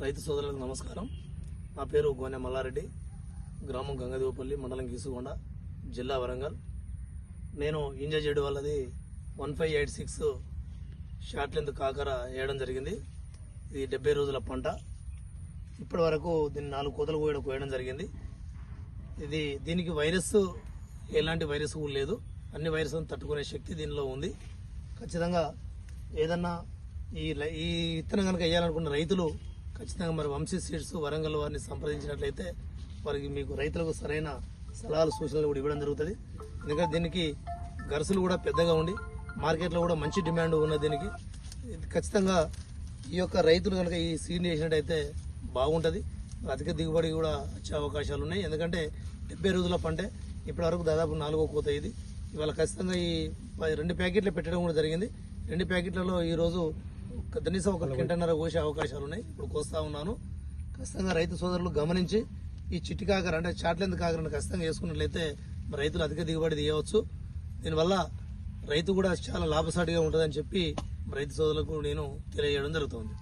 రైతు సోదరులకు నమస్కారం. నా పేరు గోనె మల్లారెడ్డి గ్రామం గంగదేవపల్లి మండలం గీసుగొండ జిల్లా వరంగల్. నేను ఇంజ చేయడం వల్లది one five eight six short length కాకర వేయడం జరిగింది. ఇది డెబ్బై రోజుల పంట. ఇప్పటి వరకు దీన్ని నాలుగు కోతలు కోయడం కోయడం జరిగింది. ఇది దీనికి వైరస్ ఎలాంటి వైరస్ కూడా లేదు. అన్ని వైరస్లను తట్టుకునే శక్తి దీనిలో ఉంది. ఖచ్చితంగా ఏదన్నా ఈ లై- ఈ విత్తనం కనుక వేయాలనుకున్న రైతులు ఖచ్చితంగా మరి వంశీ సీడ్స్ వరంగల్ వారిని సంప్రదించినట్లయితే వారికి మీకు రైతులకు సరైన సలహాలు సూచనలు కూడా ఇవ్వడం జరుగుతుంది. ఎందుకంటే దీనికి గరసులు కూడా పెద్దగా ఉండి మార్కెట్లో కూడా మంచి డిమాండ్ ఉన్న దీనికి ఖచ్చితంగా ఈ యొక్క రైతులు కనుక ఈ సీడ్ వేసినట్టయితే బాగుంటుంది. అధిక దిగుబడి కూడా వచ్చే అవకాశాలు ఉన్నాయి. ఎందుకంటే డెబ్బై రోజుల పంటే ఇప్పటి వరకు దాదాపు నాలుగో కోత ఇది. ఇవాళ ఖచ్చితంగా ఈ రెండు ప్యాకెట్లు పెట్టడం కూడా జరిగింది. రెండు ప్యాకెట్లలో ఈరోజు కనీసం ఒక కింటన్నర కోసే అవకాశాలు ఉన్నాయి. ఇప్పుడు కోస్తా ఉన్నాను. ఖచ్చితంగా రైతు సోదరులు గమనించి ఈ చిట్టి కాకర అంటే చాట్లెంత కాకరను ఖచ్చితంగా వేసుకున్నట్లయితే రైతులు అధిక దిగుబడి తీయవచ్చు. దీనివల్ల రైతు కూడా చాలా లాభసాటిగా ఉంటుందని చెప్పి రైతు సోదరులకు నేను తెలియజేయడం జరుగుతుంది.